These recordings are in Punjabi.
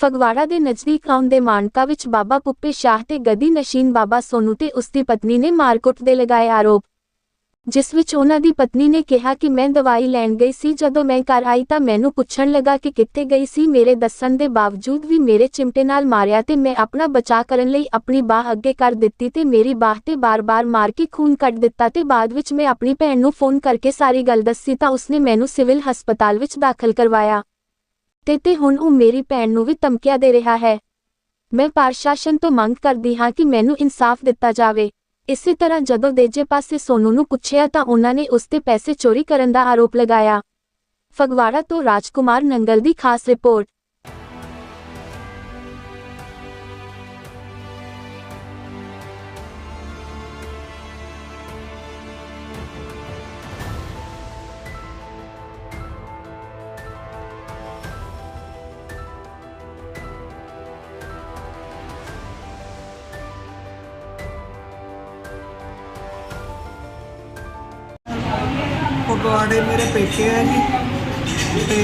ਫਗਵਾੜਾ ਦੇ ਨਜ਼ਦੀਕ ਆਉਣ ਦੇ ਮਾਨਕਾ ਵਿੱਚ ਬਾਬਾ ਪੁੱਪੇ ਸ਼ਾਹ ਤੇ ਗਦੀ ਨਸ਼ੀਨ ਬਾਬਾ ਸੋਨੂ ਤੇ ਉਸ ਦੀ ਪਤਨੀ ਨੇ ਮਾਰਕੁੱਟ ਦੇ ਲਗਾਏ ਆਰੋਪ। ਜਿਸ ਵਿੱਚ ਉਹਨਾਂ ਦੀ ਪਤਨੀ ਨੇ ਕਿਹਾ ਕਿ ਮੈਂ ਦਵਾਈ ਲੈਣ ਗਈ ਸੀ, ਜਦੋਂ ਮੈਂ ਘਰ ਆਈ ਤਾਂ ਮੈਨੂੰ ਪੁੱਛਣ ਲੱਗਾ ਕਿ ਕਿੱਥੇ ਗਈ ਸੀ। ਮੇਰੇ ਦੱਸਣ ਦੇ ਬਾਵਜੂਦ ਵੀ ਮੇਰੇ ਚਿਮਟੇ ਨਾਲ ਮਾਰਿਆ ਤੇ ਮੈਂ ਆਪਣਾ ਬਚਾਅ ਕਰਨ ਲਈ ਆਪਣੀ ਬਾਹ ਅੱਗੇ ਕਰ ਦਿੱਤੀ ਤੇ ਮੇਰੀ ਬਾਹ ਤੇ ਬਾਰ-ਬਾਰ ਮਾਰ ਕੇ ਖੂਨ ਕੱਢ ਦਿੱਤਾ ਤੇ ਬਾਅਦ ਵਿੱਚ ਮੈਂ ਆਪਣੀ ਭੈਣ ਨੂੰ ਫੋਨ ਕਰਕੇ ਸਾਰੀ ਗੱਲ ਦੱਸੀ ਤਾਂ ਉਸਨੇ ਮੈਨੂੰ ਸਿਵਲ ਹਸਪਤਾਲ ਵਿੱਚ ਦਾਖਲ ਕਰਵਾਇਆ। ਤੇ ਤੇ ਹੁਣ ਉਹ ਮੇਰੀ ਭੈਣ ਨੂੰ ਵੀ ਧਮਕੀਆਂ ਦੇ ਰਿਹਾ ਹੈ। ਮੈਂ ਪ੍ਰਸ਼ਾਸਨ ਤੋਂ ਮੰਗ ਕਰਦੀ ਹਾਂ ਕਿ ਮੈਨੂੰ ਇਨਸਾਫ ਦਿੱਤਾ ਜਾਵੇ। ਇਸੇ ਤਰ੍ਹਾਂ ਜਦੋਂ ਦੇਜੇ ਪਾਸੇ ਸੋਨੂ ਨੂੰ ਪੁੱਛਿਆ ਤਾਂ ਉਹਨਾਂ ਨੇ ਉਸ ਤੇ ਪੈਸੇ ਚੋਰੀ ਕਰਨ ਦਾ ਆਰੋਪ ਲਗਾਇਆ। ਫਗਵਾੜਾ ਤੋਂ ਰਾਜਕੁਮਾਰ ਨੰਗਲ ਦੀ ਖਾਸ ਰਿਪੋਰਟ। ਫਗਵਾੜੇ ਮੇਰੇ ਪੇਕੇ ਹੈ ਜੀ। ਤੇ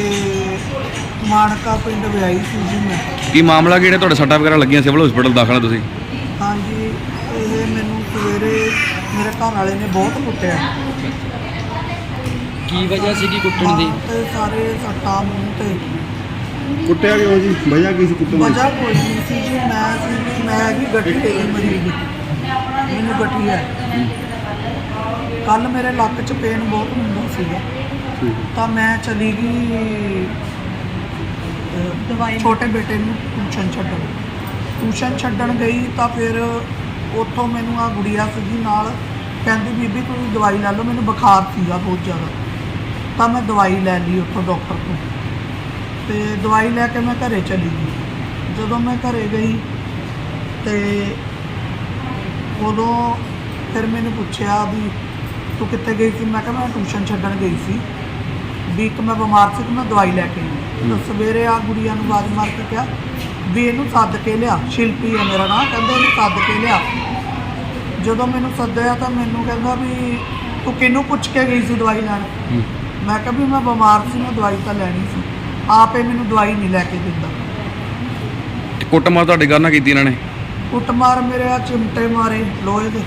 ਮਾਨਕਾ ਪਿੰਡ ਵਿਆਹੀ ਸੀ ਜੀ ਮੈਂ। ਕੀ ਮਾਮਲਾ ਕਿਹੜਾ ਤੁਹਾਡੇ ਸੱਟਾਂ ਵਗੈਰਾ ਲੱਗੀਆਂ ਸਿਵਲ ਹਸਪੀਟਲ ਦਾਖਲ ਆ ਤੁਸੀਂ? ਹਾਂਜੀ ਇਹ ਮੈਨੂੰ ਸਵੇਰੇ ਮੇਰੇ ਘਰ ਵਾਲੇ ਨੇ ਬਹੁਤ ਕੁੱਟਿਆ। ਕੀ ਵਜ੍ਹਾ ਸੀਗੀ ਕੁੱਟਣ ਦੀ? ਤੇ ਸਾਰੇ ਸੱਟਾਂ ਮੂੰਹ ਤੇ। ਕੁੱਟਿਆ ਕਿਉਂ ਜੀ? ਵਜ੍ਹਾ ਕੀ ਸੀ ਕੁੱਟਣ ਦੀ? ਵਜ੍ਹਾ ਕੋਈ ਨਹੀਂ ਸੀ ਜੀ ਮੈਂ ਸੀ ਮੈਂ ਵੀ ਗੱਡੀ ਤੇ ਹੀ ਮਰੀਜ਼ ਮੈਨੂੰ ਗੱਡੀ ਹੈ। ਕੱਲ ਮੇਰੇ ਲੱਕ 'ਚ ਪੇਨ ਬਹੁਤ ਹੁੰਦਾ ਸੀਗਾ। ਤਾਂ ਮੈਂ ਚਲੀ ਗਈ ਦਵਾਈ ਛੋਟੇ ਬੇਟੇ ਨੂੰ ਟਿਊਸ਼ਨ ਛੱਡਣ। ਟਿਊਸ਼ਨ ਛੱਡਣ ਗਈ ਤਾਂ ਫਿਰ ਉੱਥੋਂ ਮੈਨੂੰ ਆ ਗੁੜੀਆ ਸੀਗੀ ਨਾਲ ਕਹਿੰਦੀ ਬੀਬੀ ਤੁਸੀਂ ਦਵਾਈ ਲੈ ਲਓ ਮੈਨੂੰ ਬੁਖਾਰ ਸੀਗਾ ਬਹੁਤ ਜ਼ਿਆਦਾ। ਤਾਂ ਮੈਂ ਦਵਾਈ ਲੈ ਲਈ ਉੱਥੋਂ ਡਾਕਟਰ ਤੋਂ ਤੇ ਦਵਾਈ ਲੈ ਕੇ ਮੈਂ ਘਰੇ ਚਲੀ ਗਈ। ਜਦੋਂ ਮੈਂ ਘਰੇ ਗਈ ਤੇ ਉਦੋਂ ਫਿਰ ਮੈਨੂੰ ਪੁੱਛਿਆ ਵੀ ਤੂੰ ਕਿੱਥੇ ਗਈ ਸੀ? ਮੈਂ ਕਿਹਾ ਮੈਂ ਟਿਊਸ਼ਨ ਛੱਡਣ ਗਈ ਸੀ। ਵੀ ਇੱਕ ਮੈਂ ਬਿਮਾਰ ਸੀ ਤੇ ਮੈਂ ਦਵਾਈ ਲੈ ਕੇ ਆਈ। ਤਾਂ ਸਵੇਰੇ ਆ ਗੁੜੀਆ ਨੂੰ ਆਵਾਜ਼ ਮਾਰ ਕੇ ਕਿਹਾ ਵੀ ਇਹਨੂੰ ਸੱਦ ਕੇ ਲਿਆ ਸ਼ਿਲਪੀ ਹੈ ਮੇਰਾ ਨਾਮ ਕਹਿੰਦੇ ਇਹਨੂੰ ਸੱਦ ਕੇ ਲਿਆ। ਜਦੋਂ ਮੈਨੂੰ ਸੱਦਿਆ ਤਾਂ ਮੈਨੂੰ ਕਹਿੰਦਾ ਵੀ ਤੂੰ ਕਿਹਨੂੰ ਪੁੱਛ ਕੇ ਗਈ ਸੀ ਦਵਾਈ ਲੈਣ? ਮੈਂ ਕਿਹਾ ਵੀ ਮੈਂ ਬਿਮਾਰ ਸੀ ਮੈਂ ਦਵਾਈ ਤਾਂ ਲੈਣੀ ਸੀ। ਆਪੇ ਮੈਨੂੰ ਦਵਾਈ ਨਹੀਂ ਲੈ ਕੇ ਦਿੰਦਾ। ਕੁੱਟਮਾਰ ਤੁਹਾਡੇ ਘਰ ਨਾਲ ਕੀਤੀ ਇਹਨਾਂ ਨੇ? ਕੁੱਟਮਾਰ ਮੇਰੇ ਆ ਚਿਮਟੇ ਮਾਰੇ ਲੋਹੇ ਦੇ।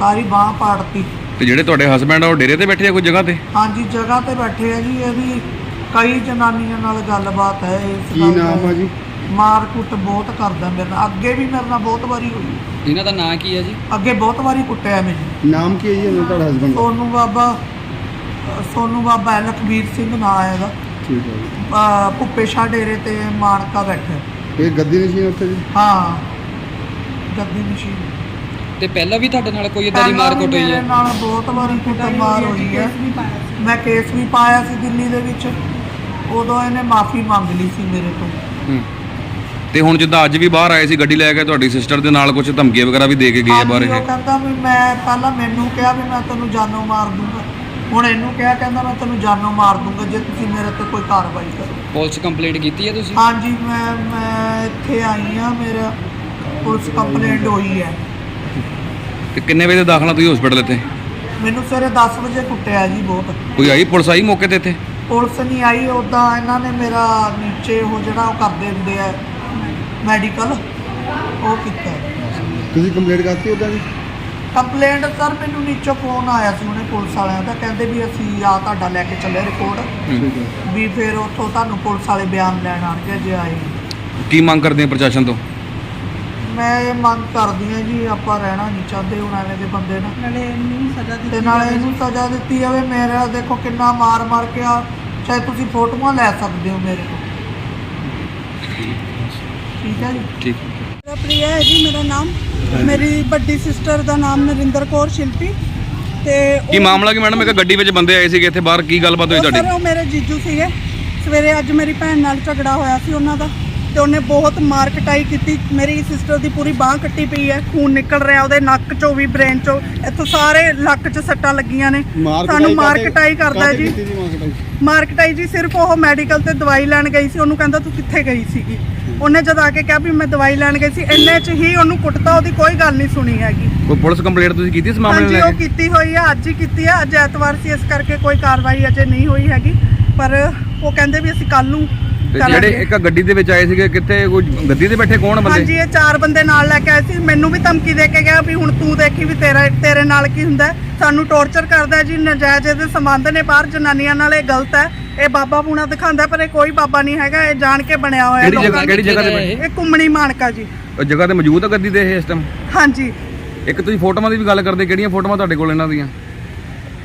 ਸਾਰੀ ਬਾਹ ਪਾੜਤੀ। ਤੇ ਜਿਹੜੇ ਤੁਹਾਡੇ ਹਸਬੰਡ ਆ ਉਹ ਡੇਰੇ ਤੇ ਬੈਠੇ ਆ ਕੋਈ ਜਗ੍ਹਾ ਤੇ? ਹਾਂਜੀ ਜਗ੍ਹਾ ਤੇ ਬੈਠੇ ਆ ਜੀ ਇਹਦੀ ਕਈ ਜਨਾਨੀਆਂ ਨਾਲ ਗੱਲਬਾਤ ਹੈ ਇਸ ਕੀ ਗੱਲ ਦਾ। ਨਾਮ ਆ ਜੀ? ਮਾਰ ਕੁੱਟ ਬਹੁਤ ਕਰਦਾ ਮੇਰੇ ਨਾਲ। ਅੱਗੇ ਵੀ ਮੇਰੇ ਨਾਲ ਬਹੁਤ ਵਾਰੀ ਹੋਈ। ਇਹਨਾਂ ਦਾ ਨਾਂ ਕੀ ਹੈ ਜੀ? ਅੱਗੇ ਬਹੁਤ ਵਾਰੀ ਕੁੱਟਿਆ ਮੈਨੂੰ ਨਾਮ ਕੀ ਹੈ ਜੀ ਉਹਨਾਂ ਦਾ ਤੁਹਾਡਾ ਹਸਬੰਡ ਦਾ? ਸੋਨੂ ਬਾਬਾ ਸੋਨੂ ਬਾਬਾ ਹੈ, ਲਖਬੀਰ ਸਿੰਘ ਨਾਂ ਹੈ ਇਹਦਾ। ਠੀਕ ਹੈ ਜੀ। ਅਹ ਭੁੱਪੇ ਸ਼ਾਹ ਡੇਰੇ ਤੇ ਮਾਨਕਾ ਬੈਠਾ। ਇਹ ਗੱਦੀ ਨਸ਼ੀਨ ਉੱਥੇ ਜੀ? ਹਾਂ। ਗੱਦੀ ਮਸ਼ੀਨ ਤੇ ਪਹਿਲਾਂ ਵੀ ਤੁਹਾਡੇ ਨਾਲ ਕੋਈ ਇਦਾਂ ਦੀ ਮਾਰ ਕੁੱਟ ਹੋਈ ਮੇਰੇ ਹੈ ਨਾਲ ਬਹੁਤ ਵਾਰੀ ਕੁੱਟਮਾਰ ਹੋਈ ਹੈ। ਮੈਂ ਕੇਸ ਵੀ ਪਾਇਆ ਸੀ ਦਿੱਲੀ ਦੇ ਵਿੱਚ। ਉਦੋਂ ਇਹਨੇ ਮਾਫੀ ਮੰਗ ਲਈ ਸੀ ਮੇਰੇ ਤੋਂ। ਹੂੰ। ਤੇ ਹੁਣ ਜਿੱਦਾਂ ਅੱਜ ਵੀ ਬਾਹਰ ਆਏ ਸੀ ਗੱਡੀ ਲੈ ਕੇ ਤੁਹਾਡੀ ਸਿਸਟਰ ਦੇ ਨਾਲ ਕੁਝ ਧਮਕੀਆਂ ਵਗੈਰਾ ਵੀ ਦੇ ਕੇ ਗਏ ਆ ਬਾਹਰ ਹਾਂਜੀ, ਉਹ ਇਹ? ਕਹਿੰਦਾ ਵੀ ਮੈਂ ਪਹਿਲਾਂ ਮੈਨੂੰ ਕਿਹਾ ਵੀ ਮੈਂ ਤੈਨੂੰ ਜਾਨੋਂ ਮਾਰ ਦੂੰਗਾ। ਹੁਣ ਇਹਨੂੰ ਕਿਹਾ ਕਹਿੰਦਾ ਮੈਂ ਤੈਨੂੰ ਜਾਨੋਂ ਮਾਰ ਦੂੰਗਾ ਜੇ ਤੁਸੀਂ ਮੇਰੇ ਤੇ ਕੋਈ ਕਾਰਵਾਈ ਕਰੋ। ਪੁਲਿਸ ਕੰਪਲੇਂਟ ਕੀਤੀ ਹੈ ਤੁਸੀਂ? ਹਾਂਜੀ ਮੈਂ ਮੈਂ ਇੱਥੇ ਆਈ ਆ ਮੇਰਾ ਪੁਲਿਸ ਕੰਪਲੇਂਟ ਹੋਈ ਹੈ। ਤੇ ਕਿੰਨੇ ਵਜੇ ਦਾਖਲਾ ਤੁਸੀਂ ਹਸਪੀਟਲ ਇੱਥੇ? ਮੈਨੂੰ ਸਵੇਰੇ 10 ਵਜੇ ਕੁੱਟਿਆ ਜੀ ਬਹੁਤ। ਕੋਈ ਆਈ ਪੁਲਿਸ ਆਈ ਮੌਕੇ ਤੇ ਇੱਥੇ? ਪੁਲਿਸ ਨਹੀਂ ਆਈ ਉਦਾਂ ਇਹਨਾਂ ਨੇ ਮੇਰਾ ਨੀਚੇ ਉਹ ਜਿਹੜਾ ਉਹ ਕਰਦੇ ਹੁੰਦੇ ਆ ਮੈਡੀਕਲ ਉਹ ਕੀਤਾ। ਤੁਸੀਂ ਕੰਪਲੇਂਟ ਕਰਤੀ ਉਹਦਾ ਜੀ ਕੰਪਲੇਂਟ ਸਰ ਮੈਨੂੰ ਨੀਚੋਂ ਫੋਨ ਆਇਆ ਸੀ ਉਹਨੇ ਪੁਲਿਸ ਵਾਲਿਆਂ ਦਾ ਕਹਿੰਦੇ ਵੀ ਅਸੀਂ ਆ ਤੁਹਾਡਾ ਲੈ ਕੇ ਚੱਲੇ ਰਿਪੋਰਟ ਵੀ ਫਿਰ ਉੱਥੋਂ ਤੁਹਾਨੂੰ ਪੁਲਿਸ ਵਾਲੇ ਬਿਆਨ ਲੈਣ ਆਣਗੇ ਜੇ ਆਏ। ਕੀ ਮੰਗ ਕਰਦੇ ਆ ਪ੍ਰਸ਼ਾਸਨ ਤੋਂ? ਮੈਂ ਇਹ ਮੰਗ ਕਰਦੀ ਹਾਂ ਜੀ ਆਪਾਂ ਰਹਿਣਾ ਨਹੀਂ ਚਾਹੁੰਦੇ ਹੁਣ ਐਵੇਂ ਦੇ ਬੰਦੇ ਨਾਲ ਨਾਲੇ ਇਹਨੂੰ ਸਜ਼ਾ ਦਿੱਤੀ ਤੇ ਨਾਲੇ ਇਹਨੂੰ ਸਜ਼ਾ ਦਿੱਤੀ ਜਾਵੇ ਮੇਰਾ ਦੇਖੋ ਕਿੰਨਾ ਮਾਰ ਮਾਰ ਕੇ ਆ ਚਾਹੇ ਤੁਸੀਂ ਫੋਟੋਆਂ ਲੈ ਸਕਦੇ ਹੋ ਮੇਰੇ ਤੋਂ ਠੀਕ ਹੈ ਜੀ? ਠੀਕ। ਮੇਰਾ ਪ੍ਰਿਆ ਹੈ ਜੀ ਮੇਰਾ ਨਾਮ। ਮੇਰੀ ਵੱਡੀ ਸਿਸਟਰ ਦਾ ਨਾਮ ਨਰਿੰਦਰ ਕੌਰ ਸ਼ਿਲਪੀ। ਤੇ ਕੀ ਮਾਮਲਾ ਕੀ ਮੈਡਮ? ਇੱਕ ਗੱਡੀ ਵਿੱਚ ਬੰਦੇ ਆਏ ਸੀਗੇ ਇੱਥੇ ਬਾਹਰ ਕੀ ਗੱਲਬਾਤ ਹੋਈ ਉਹ ਸਰ ਤੁਹਾਡੀ ਉਹ ਮੇਰੇ ਜੀਜੂ ਸੀਗੇ। ਸਵੇਰੇ ਅੱਜ ਮੇਰੀ ਭੈਣ ਨਾਲ ਝਗੜਾ ਹੋਇਆ ਸੀ ਉਹਨਾਂ ਦਾ। ਤੇ ਉਹਨੇ ਬਹੁਤ ਮਾਰ ਕਟਾਈ ਕੀਤੀ। ਮੇਰੀ ਸਿਸਟਰ ਦੀ ਪੂਰੀ ਬਾਹ ਕੱਟੀ ਪਈ ਹੈ ਖੂਨ ਨਿਕਲ ਰਿਹਾ ਉਹਦੇ ਨੱਕ ਚੋਂ ਵੀ ਬ੍ਰੇਨ ਚੋਂ। ਇੱਥੋਂ ਸਾਰੇ ਲੱਕ 'ਚ ਸੱਟਾਂ ਲੱਗੀਆਂ ਨੇ। ਸਾਨੂੰ ਮਾਰ ਕਟਾਈ ਕਰਦਾ ਜੀ। ਮਾਰ ਕਟਾਈ? ਮਾਰਕਟਾਈ ਜੀ ਸਿਰਫ ਉਹ ਮੈਡੀਕਲ ਤੇ ਦਵਾਈ ਲੈਣ ਗਈ ਸੀ। ਉਹਨੂੰ ਕਹਿੰਦਾ ਤੂੰ ਕਿੱਥੇ ਗਈ ਸੀਗੀ? ਉਹਨੇ ਜਦ ਆ ਕੇ ਕਿਹਾ ਵੀ ਮੈਂ ਦਵਾਈ ਲੈਣ ਗਈ ਸੀ। ਇੰਨੇ ਚ ਹੀ ਉਹਨੂੰ ਕੁੱਟਤਾ ਉਹਦੀ ਕੋਈ ਗੱਲ ਨਹੀਂ ਸੁਣੀ ਹੈਗੀ। ਕੋਈ ਪੁਲਿਸ ਕੰਪਲੇਂਟ ਤੁਸੀਂ ਕੀਤੀ ਇਸ ਮਾਮਲੇ ਨੂੰ ਹਾਂਜੀ ਉਹ ਕੀਤੀ ਹੋਈ ਆ ਅੱਜ ਹੀ ਕੀਤੀ ਆ। ਅੱਜ ਐਤਵਾਰ ਸੀ ਇਸ ਕਰਕੇ ਕੋਈ ਕਾਰਵਾਈ ਅਜੇ ਨਹੀਂ ਹੋਈ ਹੈਗੀ। ਪਰ ਉਹ ਕਹਿੰਦੇ ਵੀ ਅਸੀਂ ਕੱਲ ਨੂੰ ਤੇ ਕਰਾਂਗੇ। ਜਿਹੜੇ ਇੱਕ ਗੱਡੀ ਦੇ ਵਿੱਚ ਆਏ ਸੀਗੇ ਕਿੱਥੇ? ਕੋਈ ਗੱਡੀ ਤੇ ਬੈਠੇ ਕੌਣ ਬੰਦੇ? ਹਾਂਜੀ ਇਹ ਚਾਰ ਬੰਦੇ ਨਾਲ ਲੈ ਕੇ ਆਏ ਸੀ। ਮੈਨੂੰ ਵੀ ਧਮਕੀ ਦੇ ਕੇ ਗਿਆ ਵੀ ਹੁਣ ਤੂੰ ਦੇਖੀ ਵੀ ਤੇਰਾ ਤੇਰੇ ਨਾਲ ਕੀ ਹੁੰਦਾ ਹੈ। ਸਾਨੂੰ ਟੌਰਚਰ ਕਰਦਾ ਹੈ ਜੀ ਨਜਾਇਜ਼ ਦੇ ਸੰਬੰਧ ਨੇ ਬਾਹਰ। ਜਨਾਨੀਆਂ ਨਾਲ ਇਹ ਗਲਤ ਹੈ। ਇਹ ਬਾਬਾ ਪੂਣਾ ਦਿਖਾਉਂਦਾ ਪਰ ਇਹ ਕੋਈ ਬਾਬਾ ਨਹੀਂ ਹੈਗਾ। ਇਹ ਜਾਣ ਕੇ ਬਣਿਆ ਹੋਇਆ ਕਿਹੜੀ ਜਗ੍ਹਾ ਕਿਹੜੀ ਜਗ੍ਹਾ ਤੇ ਬੈਠੇ ਇਹ ਕੁੰਮਣੀ ਮਾਨਕਾ ਜੀ। ਉਹ ਜਗ੍ਹਾ ਤੇ ਮੌਜੂਦ ਆ ਗੱਡੀ ਦੇ ਇਹ ਇਸ ਟਾਈਮ ਹਾਂਜੀ। ਇੱਕ ਤੁਸੀਂ ਫੋਟੋਆਂ ਦੀ ਵੀ ਗੱਲ ਕਰਦੇ ਕਿਹੜੀਆਂ ਫੋਟੋਆਂ ਤੁਹਾਡੇ ਕੋਲ ਇਹਨਾਂ ਦੀਆਂ?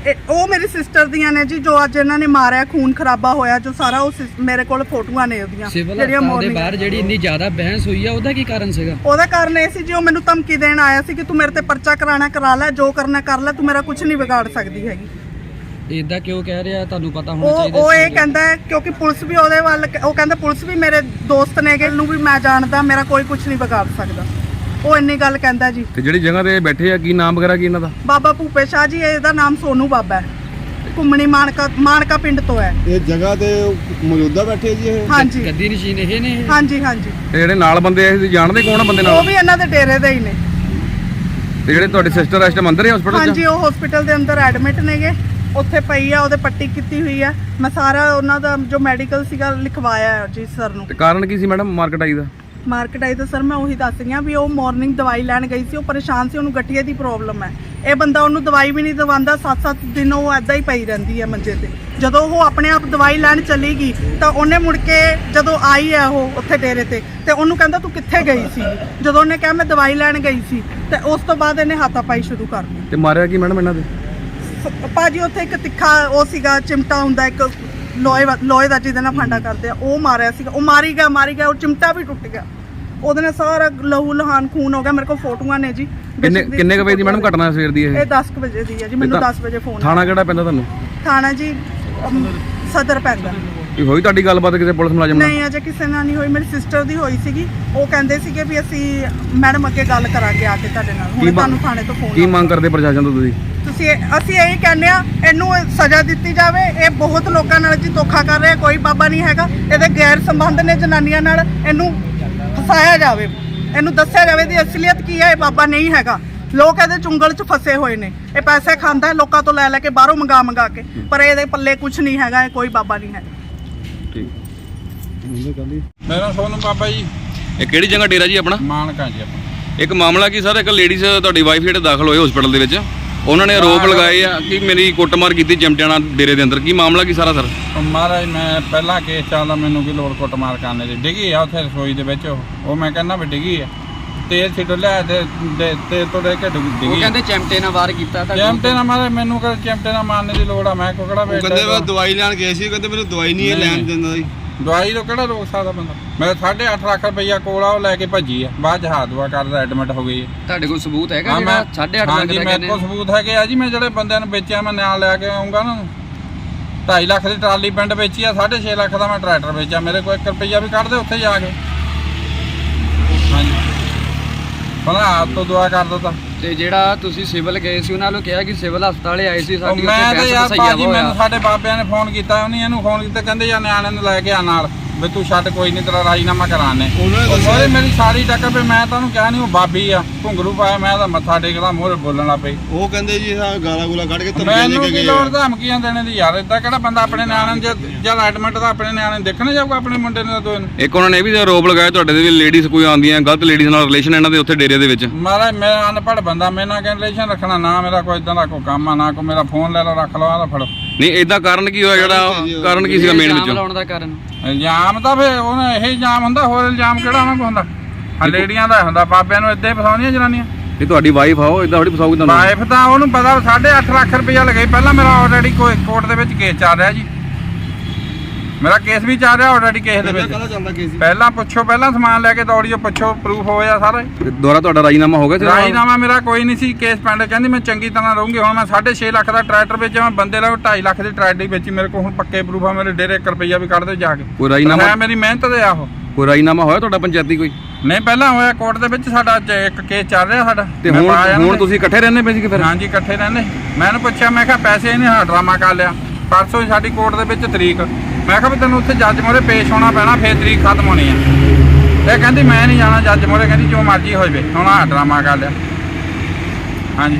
ਇਹ ਉਹ ਮੇਰੀ ਸਿਸਟਰ ਦੀਆਂ ਨੇ ਜੀ ਜੋ ਅੱਜ ਇਹਨਾਂ ਨੇ ਮਾਰਿਆ ਖੂਨ ਖਰਾਬਾ ਹੋਇਆ ਜੋ ਸਾਰਾ ਉਹ ਮੇਰੇ ਕੋਲ ਫੋਟੋਆਂ ਨੇ ਉਹਦੀਆਂ ਸਿਵਲ ਹਸਪਤਾਲ ਦੇ morning- ਬਾਹਰ ਜਿਹੜੀ ਇੰਨੀ ਜ਼ਿਆਦਾ ਬਹਿਸ ਹੋਈ ਆ ਉਹਦਾ ਕੀ ਕਾਰਨ ਸੀਗਾ? ਉਹਦਾ ਕਾਰਨ ਇਹ ਸੀ ਜੀ ਉਹ ਮੈਨੂੰ ਧਮਕੀ ਦੇਣ ਆਇਆ ਸੀ ਕਿ ਤੂੰ ਮੇਰੇ ਤੇ ਪਰਚਾ ਕਰਾਣਾ ਕਰਾ ਲੈ ਜੋ ਕਰਨਾ ਕਰ ਲੈ ਤੂੰ ਮੇਰਾ ਕੁਝ ਨਹੀਂ ਵਿਗਾੜ ਸਕਦੀ ਹੈਗੀ। ਇਦਾਂ ਕਿਉਂ ਕਹਿ ਰਿਹਾ? ਤੁਹਾਨੂੰ ਪਤਾ ਹੋਣਾ ਉਹ ਚਾਹੀਦਾ ਉਹ ਇਹ ਕਹਿੰਦਾ ਹੈ ਕਿਉਂਕਿ ਪੁਲਿਸ ਵੀ ਉਹਦੇ ਵੱਲ ਉਹ ਕਹਿੰਦਾ ਪੁਲਿਸ ਵੀ ਮੇਰੇ ਦੋਸਤ ਨੇਗੇ ਨੂੰ ਵੀ ਮੈਂ ਜਾਣਦਾ ਮੇਰਾ ਕੋਈ ਕੁਝ ਨਹੀਂ ਵਿਗਾੜ ਸਕਦਾ। ਉਹ ਇੰਨੀ ਗੱਲ ਕਹਿੰਦਾ ਜੀ। ਤੇ ਜਿਹੜੀ ਜਗ੍ਹਾ ਤੇ ਬੈਠੇ ਆ ਕੀ ਨਾਮ ਵਗੈਰਾ ਕੀ ਇਹਨਾਂ ਦਾ? ਬਾਬਾ ਭੂਪੇ ਸ਼ਾਹ ਜੀ ਇਹਦਾ ਨਾਮ ਸੋਨੂ ਬਾਬਾ ਹੈ। ਘੁੰਮਣੀ ਮਾਨਕਾ ਮਾਨਕਾ ਪਿੰਡ ਤੋਂ ਹੈ। ਇਹ ਜਗ੍ਹਾ ਤੇ ਮੌਜੂਦਾ ਬੈਠੇ ਜੀ ਇਹ? ਹਾਂਜੀ। ਗੱਦੀ ਨਸ਼ੀਨ ਇਹ ਨੇ? ਹਾਂਜੀ ਹਾਂਜੀ। ਤੇ ਜਿਹੜੇ ਨਾਲ ਬੰਦੇ ਆਏ ਸੀ ਜਾਣਦੇ ਕੌਣ ਆ ਬੰਦੇ ਉਹ ਨਾਲ ਵੀ ਇਹਨਾਂ ਦੇ ਡੇਰੇ ਦੇ ਹੀ ਨੇ। ਤੇ ਜਿਹੜੇ ਤੁਹਾਡੇ ਸਿਸਟਰ ਇਸ ਟਾਈਮ ਅੰਦਰ ਹੈ ਹਸਪੀਟਲ 'ਚ? ਹਾਂਜੀ ਉਹ ਹਸਪੀਟਲ ਦੇ ਅੰਦਰ ਐਡਮਿਟ ਨੇਗੇ। ਉੱਥੇ ਪਈ ਆ ਉਹਦੇ ਪੱਟੀ ਕੀਤੀ ਹੋਈ ਆ। ਮੈਂ ਸਾਰਾ ਉਹਨਾਂ ਦਾ ਜੋ ਮੈਡੀਕਲ ਸੀਗਾ ਲਿਖਵਾਇਆ ਹੈ ਜੀ ਸਰ ਨੂੰ। ਤੇ ਕਾਰਨ ਕੀ ਸੀ ਮੈਡਮ ਮਾਰਕੀਟ ਆਈ ਦਾ? ਮਾਰਕੀਟ ਆਈ ਤਾਂ ਸਰ ਮੈਂ ਉਹੀ ਦੱਸ ਰਹੀ ਹਾਂ ਵੀ ਉਹ ਮਾਰਨਿੰਗ ਦਵਾਈ ਲੈਣ ਗਈ ਸੀ ਉਹ ਪਰੇਸ਼ਾਨ ਸੀ ਉਹਨੂੰ ਗਠੀਏ ਦੀ ਪ੍ਰੋਬਲਮ ਹੈ। ਇਹ ਬੰਦਾ ਉਹਨੂੰ ਦਵਾਈ ਵੀ ਨਹੀਂ ਦਵਾਉਂਦਾ 7-7 ਦਿਨ ਉਹ ਐਦਾਂ ਹੀ ਪਈ ਰਹਿੰਦੀ ਹੈ ਮੰਜੇ ਤੇ। ਜਦੋਂ ਉਹ ਆਪਣੇ ਆਪ ਦਵਾਈ ਲੈਣ ਚਲੀ ਗਈ ਤਾਂ ਉਹਨੇ ਮੁੜ ਕੇ ਜਦੋਂ ਆਈ ਹੈ ਉਹ ਉੱਥੇ ਡੇਰੇ ਤੇ ਤੇ ਉਹਨੂੰ ਕਹਿੰਦਾ ਤੂੰ ਕਿੱਥੇ ਗਈ ਸੀ? ਜਦੋਂ ਉਹਨੇ ਕਿਹਾ ਮੈਂ ਦਵਾਈ ਲੈਣ ਗਈ ਸੀ ਤੇ ਉਸ ਤੋਂ ਬਾਅਦ ਇਹਨੇ ਹਾਤਾਪਾਈ ਸ਼ੁਰੂ ਕਰ ਦਿੱਤੀ। ਤੇ ਮਾਰਿਆ ਕੀ ਮੈਡਮ ਇਹਨਾਂ ਦੇ? ਭਾਜੀ ਉੱਥੇ ਇੱਕ ਤਿੱਖਾ ਉਹ ਸੀਗਾ ਚਿਮਟਾ ਹੁੰਦਾ ਇੱਕ ਲੋਹੇ ਵਾ- ਲੋਹੇ ਦਾ ਜਿਹਦੇ ਨਾਲ ਫਾਂਡਾ ਕਰਦੇ ਆ ਉਹ ਮਾਰਿਆ ਸੀਗਾ ਉਹ ਮਾਰੀ ਗਿਆ ਮਾਰੀ ਗਿਆ ਉਹ ਚਿਮਟਾ ਵੀ ਟੁੱਟ ਗਿਆ। ਉਹਦੇ ਨਾਲ ਸਾਰਾ ਲਹੂ ਲਹਾਨ ਖੂਨ ਹੋ ਗਿਆ ਮੇਰੇ ਕੋਲ ਫੋਟੋਆਂ ਨੇ ਜੀ। ਕਿੰਨੇ ਕਿੰਨੇ ਕੁ ਵਜੇ ਦੀ ਮੈਡਮ ਘਟਨਾ ਸਵੇਰ ਦੀ ਇਹ? ਇਹ 10 ਕੁ ਵਜੇ ਦੀ ਹੈ ਜੀ ਮੈਨੂੰ ਤਾਂ 10 ਵਜੇ ਫੋਨ ਥਾਣਾ ਕਿਹੜਾ ਪੈਂਦਾ ਤੁਹਾਨੂੰ? ਥਾਣਾ ਜੀ ਅਮ, ਸਦਰ ਪੈਂਦਾ। ਕੀ ਹੋਈ ਤੁਹਾਡੀ ਗੱਲਬਾਤ ਕਿਸੇ ਪੁਲਿਸ ਮੁਲਾਜ਼ਮ ਨਾਲ? ਨਹੀਂ ਅਜੇ ਕਿਸੇ ਨਾਲ ਨਹੀਂ ਹੋਈ। ਮੇਰੀ ਸਿਸਟਰ ਦੀ ਹੋਈ ਸੀਗੀ। ਉਹ ਕਹਿੰਦੇ ਸੀਗੇ ਵੀ ਅਸੀਂ ਮੈਡਮ ਅੱਗੇ ਗੱਲ ਕਰਾਂਗੇ ਆ ਕੇ ਤੁਹਾਡੇ ਨਾਲ। ਹੁਣ ਮੰਗ- ਤੁਹਾਨੂੰ ਥਾਣੇ ਤੋਂ ਕੀ ਫੋਨ ਮੰਗ ਕਰਦੇ ਪ੍ਰਸ਼ਾਸਨ ਤੋਂ ਤੁਸੀਂ? ਤੁਸੀਂ ਇਹ- ਅਸੀਂ ਇਹੀ ਕਹਿੰਦੇ ਆ ਇਹਨੂੰ ਸਜ਼ਾ ਦਿੱਤੀ ਜਾਵੇ। ਇਹ ਬਹੁਤ ਲੋਕਾਂ ਨਾਲ ਜੀ ਧੋਖਾ ਕਰ ਰਿਹਾ ਕੋਈ ਬਾਬਾ ਨਹੀਂ ਹੈਗਾ। ਇਹਦੇ ਗੈਰ ਸੰਬੰਧ ਨੇ ਜਨਾਨੀਆਂ ਨਾਲ ਇਹਨੂੰ ਫਸਾਇਆ ਜਾਵੇ। ਇਹਨੂੰ ਦੱਸਿਆ ਜਾਵੇ ਦੀ ਅਸਲੀਅਤ ਕੀ ਹੈ ਇਹ ਬਾਬਾ ਨਹੀਂ ਹੈਗਾ। ਲੋਕ ਇਹਦੇ ਚੁੰਗਲ 'ਚ ਫਸੇ ਹੋਏ ਨੇ। ਇਹ ਪੈਸੇ ਖਾਂਦਾ ਹੈ ਲੋਕਾਂ ਤੋਂ ਲੈ ਲੈ ਕੇ ਬਾਹਰੋਂ ਮੰਗਾ ਮੰਗਾ ਕੇ। ਪਰ ਇਹਦੇ ਪੱਲੇ ਕੁਝ ਨਹੀਂ ਹੈਗਾ ਇਹ ਕੋਈ ਬਾਬਾ ਨਹੀਂ ਹੈ। ਠੀਕ। ਮੇਰਾ ਸੋਨੂੰ ਬਾਬਾ ਜੀ। ਇਹ ਕਿਹੜੀ ਜਗ੍ਹਾ ਡੇਰਾ ਜੀ ਆਪਣਾ? ਮਾਨਕਾ ਜੀ ਆਪਾਂ ਇੱਕ ਮਾਮਲਾ ਕੀ ਸਰ? ਇੱਕ ਲੇਡੀਜ਼ ਤੁਹਾਡੀ ਵਾਈਫ ਜਿਹੜੇ ਦਾਖਲ ਹੋਏ ਹਸਪੀਟਲ ਦੇ ਵਿੱਚ। ਉਹਨਾਂ ਨੇ ਆਰੋਪ ਲਗਾਏ ਆ ਕਿ ਮੇਰੀ ਕੁੱਟਮਾਰ ਕੀਤੀ ਚਮਟਿਆਣਾ ਡੇਰੇ ਦੇ ਅੰਦਰ। ਕੀ ਮਾਮਲਾ ਕੀ ਸਾਰਾ ਸਰ? ਉਹ ਮਹਾਰਾਜ ਮੈਂ ਪਹਿਲਾਂ ਕੇਸ ਚੱਲਦਾ ਮੈਨੂੰ ਕੀ ਲੋੜ ਕੁੱਟ ਮਾਰ ਕਰਨੇ ਦੀ? ਡਿੱਗੀ ਆ ਉੱਥੇ ਰਸੋਈ ਦੇ ਵਿੱਚ ਉਹ। ਉਹ ਮੈਂ ਕਹਿੰਦਾ ਵੀ ਡਿੱਗੀ ਆ। ਤੇਲ ਛਿੱਟ ਲਿਆ ਤੇ ਤੇ- ਤੇਲ ਤੋਂ ਲੈ ਕੇ ਡਿੱਗ- ਉਹ ਡਿੱਗੀ ਕਹਿੰਦੇ ਚਿਮਟੇ ਨਾਲ ਵਾਰ ਕੀਤਾ ਚਿਮਟੇ ਨਾਲ ਮਾਰੇ ਮੈਨੂੰ ਕਰ ਚਿਮਟੇ ਨਾਲ ਮਾਰਨੇ ਦੀ ਲੋੜ ਆ ਮੈਂ ਕੋਕੜਾ ਉਹ ਕਹਿੰਦੇ ਮੈਂ ਦਵਾਈ ਲੈਣ ਗਏ ਸੀ ਕਹਿੰਦੇ ਮੈਨੂੰ ਦਵਾਈ ਨਹੀਂ ਇਹ ਨਹੀਂ, ਲੈਣ। ਦਿੰਦਾ ਜੀ ਦਵਾਈ ਤੋਂ ਕਿਹੜਾ ਰੋਕ ਸਕਦਾ ਬੰਦਾ? ਮੈਂ 8.5 ਲੱਖ ਰੁਪਈਆ ਕੋਲ ਆ ਉਹ ਲੈ ਕੇ ਭੱਜੀ ਆ। ਬਾਅਦ ਚ ਹਾਥ ਦੁਆ ਕਰਦਾ ਐਡਮਿਟ ਹੋ ਗਈ ਹੈ ਤੁਹਾਡੇ ਕੋਲ ਸਬੂਤ ਹੈਗਾ ਹਾਂ ਜਿਹੜਾ ਮੈਂ 8.5 ਲੱਖ ਹਾਂਜੀ ਦਾ ਮੇਰੇ ਕਹਿੰਦੇ ਕੋਲ ਸਬੂਤ ਹੈਗੇ ਆ ਜੀ ਮੈਂ ਜਿਹੜੇ ਬੰਦਿਆਂ ਨੂੰ ਵੇਚਿਆ ਮੈਂ ਨਾਲ ਲੈ ਕੇ ਆਉਂਗਾ ਨਾ। 2.5 ਲੱਖ ਦੀ ਟਰਾਲੀ ਪਿੰਡ ਵੇਚੀ ਆ 6.5 ਲੱਖ ਦਾ ਮੈਂ ਟਰੈਕਟਰ ਵੇਚਿਆ ਮੇਰੇ ਕੋਲ 1 ਰੁਪਈਆ ਵੀ ਕੱਢ ਦੇ ਉੱਥੇ ਜਾ ਕੇ ਹਾਂਜੀ ਬਣਾ ਆਪ ਤੋਂ ਦੁਆ ਕਰ ਦਿੱਤਾ ਤੇ। ਜਿਹੜਾ ਤੁਸੀਂ ਸਿਵਲ ਗਏ ਸੀ ਉਹਨਾਂ ਨੂੰ ਕਿਹਾ ਕਿ ਸਿਵਲ ਹਸਪਤਾਲੇ ਆਏ ਸੀ ਸਾਡੀ ਮੈਂ ਤਾਂ ਯਾਰ ਬਾਜੀ ਮੈਨੂੰ ਸਾਡੇ ਬਾਬਿਆਂ ਨੇ ਫੋਨ ਕੀਤਾ ਉਹਨੇ ਇਹਨੂੰ ਫੋਨ ਕੀਤਾ ਕਹਿੰਦੇ ਯਾਰ ਨਿਆਣੇ ਨੂੰ ਲੈ ਕੇ ਆ ਨਾਲ। ਵੀ ਤੂੰ ਛੱਡ ਕੋਈ ਨਹੀਂ ਤੇਰਾ ਰਾਜੀਨਾਮਾ ਕਰਾਣੇ ਉਹਨਾਂ ਨੇ ਮੇਰੀ ਸਾਰੀ ਟੱਕਰ ਵੀ ਮੈਂ ਤੁਹਾਨੂੰ ਕਿਹਾ ਨਹੀਂ ਉਹ ਬਾਬੀ ਆ ਘੁੰਗਰੂ ਪਾਇਆ ਮੈਂ ਤਾਂ ਮੱਥਾ ਟੇਕਦਾ ਮੂਹਰੇ ਬੋਲਣ ਲੱਗ ਪਈ। ਉਹ ਕਹਿੰਦੇ ਜੀ ਹਾਂ ਗਾਲਾਂ ਗੂਲਾਂ ਕੱਢ ਕੇ ਧਮਕੀਆਂ ਦੇ ਮੈਨੂੰ ਕੇ ਗਏ ਲੋੜ ਆ। ਧਮਕੀਆਂ ਦੇਣੇ ਦੀ? ਯਾਰ ਇਦਾਂ ਕਿਹੜਾ ਬੰਦਾ ਆਪਣੇ ਨਿਆਣਿਆਂ ਨੂੰ ਜਦ ਐਡਮਿਟ ਦਾ ਆਪਣੇ ਨਿਆਣੇ ਨੂੰ ਦੇਖਣ ਜਾਊਗਾ ਆਪਣੇ ਮੁੰਡੇ ਨੂੰ ਨੂੰ ਇੱਕ ਉਹਨਾਂ ਨੇ ਇਹ ਵੀ ਆਰੋਪ ਲਗਾਇਆ ਤੁਹਾਡੇ ਦੇ ਵੀ ਲੇਡੀਜ਼ ਕੋਈ ਆਉਂਦੀਆਂ ਗਲਤ ਲੇਡੀਜ਼ ਨਾਲ ਰਿਲੇਸ਼ਨ ਇਹਨਾਂ ਦੇ ਉੱਥੇ ਡੇਰੇ ਦੇ ਵਿੱਚ। ਮਾਰਾ ਮੈਂ ਅਨਪੜ੍ਹ ਬੰਦਾ ਮੇਰੇ ਨਾਲ ਰਿਲੇਸ਼ਨ ਰੱਖਣਾ ਨਾ ਮੇਰਾ ਕੋਈ ਇਦਾਂ ਦਾ ਕੋਈ ਕੰਮ ਆ ਨਾ ਕੋਈ ਮੇਰਾ ਫੋਨ ਲੈ ਲਓ ਰੱਖ ਲਓ ਆਹ ਲਓ ਫੜੋ। ਨਹੀਂ ਇਦਾਂ ਕਾਰਨ ਕੀ ਹੋਇਆ ਜਿਹੜਾ? ਕਾਰਨ ਕੀ ਸੀਗਾ ਮੇਨ ਇਲਜ਼ਾਮ ਵਿੱਚੋਂ? ਲਾਉਣ ਦਾ ਕਾਰਨ। ਇਲਜ਼ਾਮ ਤਾਂ ਫੇ ਉਹਨਾਂ ਇਹ ਇਲਜ਼ਾਮ ਹੁੰਦਾ ਹੋਰ ਇਲਜ਼ਾਮ ਕਿਹੜਾ ਉਹਨਾਂ ਕੋਲ ਹੁੰਦਾ? ਆ ਲੇਡੀਆਂ ਦਾ ਹੁੰਦਾ ਬਾਬਿਆਂ ਨੂੰ ਇੱਦਾਂ ਹੀ ਫਸਾਉਂਦੀਆਂ ਜਨਾਨੀਆਂ। ਇਹ ਤੁਹਾਡੀ ਵਾਈਫ ਆਓ ਇਦਾਂ ਥੋੜੀ ਫਸਾਉਗੀ ਤੁਹਾਨੂੰ? ਵਾਈਫ ਤਾਂ ਉਹਨੂੰ ਪਤਾ 8.5 ਲੱਖ ਰੁਪਇਆ ਲਗਾਈ ਪਹਿਲਾਂ ਮੇਰਾ ਆਲਰੇਡੀ ਕੋਈ ਕੋਰਟ ਦੇ ਵਿੱਚ ਕੇਸ ਚੱਲ ਰਿਹਾ ਜੀ। ਮੇਰਾ ਕੇਸ ਵੀ ਚੱਲ ਰਿਹਾ ਆਲਰੇਡੀ ਕੇਸ ਦੇ ਵਿੱਚ। ਕਾਹਦਾ ਚੱਲਦਾ ਕੇਸ ਪਹਿਲਾਂ ਪੁੱਛੋ ਪਹਿਲਾਂ ਸਮਾਨ ਲੈ ਕੇ ਦੌੜੀਓ ਪੁੱਛੋ ਪ੍ਰੂਫ ਹੋਇਆ ਸਾਰਾ। ਦੁਬਾਰਾ ਤੁਹਾਡਾ ਰਾਜੀਨਾਮਾ ਹੋ ਗਿਆ ਸੀ? ਰਾਜੀਨਾਮਾ ਮੇਰਾ ਕੋਈ ਨਹੀਂ ਸੀ ਕੇਸ ਪੈਂਡ ਕਹਿੰਦੀ ਮੈਂ ਚੰਗੀ ਤਰ੍ਹਾਂ ਰਹੂੰਗੀ ਹੁਣ ਮੈਂ 6.5 ਲੱਖ ਦਾ ਟਰੈਕਟਰ ਵੇਚਿਆ ਮੈਂ ਬੰਦੇ ਲਾ 2.5 ਲੱਖ ਦੀ ਟਰੈਕਟਰ ਵੇਚੀ ਮੇਰੇ ਕੋਲ ਹੁਣ ਪੱਕੇ ਪ੍ਰੂਫ ਆ ਮੇਰੇ ਡੇਰੇ 1 ਰੁਪਈਆ ਵੀ ਕੱਢ ਦੇ ਜਾ ਕੇ। ਕੋਈ ਰਾਜੀਨਾਮਾ ਹੈ ਮੇਰੀ ਮਿਹਨਤ ਦੇ ਆਹੋ ਕੋਈ ਰਾਜੀਨਾਮਾ ਹੋਇਆ ਤੁਹਾਡਾ ਪੰਚਾਇਤੀ ਕੋਈ? ਨਹੀਂ ਪਹਿਲਾਂ ਹੋਇਆ ਕੋਰਟ ਦੇ ਵਿੱਚ ਸਾਡਾ ਅੱਜ ਇੱਕ ਕੇਸ ਚੱਲ ਰਿਹਾ ਸਾਡਾ। ਤੇ ਮੈਂ ਹੁਣ ਹੁਣ ਤੁਸੀਂ ਇਕੱਠੇ ਰਹਿੰਦੇ ਪਏ ਸੀ ਕਿ ਫਿਰ? ਹਾਂਜੀ ਇਕੱਠੇ ਰਹਿੰਦੇ। ਮੈਂ ਇਹਨੂੰ ਪੁੱਛਿਆ ਮੈਂ ਕਿਹਾ ਪੈਸੇ ਇਹਨੇ ਹਾਂ ਡਰਾਮਾ ਕਰ ਲਿਆ। ਪਰਸੋਂ ਸਾਡੀ ਕੋਰਟ ਦੇ ਵਿੱਚ ਤਰੀਕ। ਮੈਂ ਕਿਹਾ ਵੀ ਤੈਨੂੰ ਉੱਥੇ ਜੱਜ ਮੋਰੇ ਪੇਸ਼ ਹੋਣਾ ਪੈਣਾ, ਫੇਰ ਤਰੀਕ ਖਤਮ ਹੋਣੀ ਆ। ਇਹ ਕਹਿੰਦੀ ਮੈਂ ਨਹੀਂ ਜਾਣਾ ਜੱਜ ਮੋਰੇ ਕਹਿੰਦੀ ਜੋ ਮਰਜ਼ੀ ਹੋ ਜਾਵੇ ਹੁਣ ਆਹ ਡਰਾਮਾ ਕਰ ਲਿਆ। ਹਾਂਜੀ।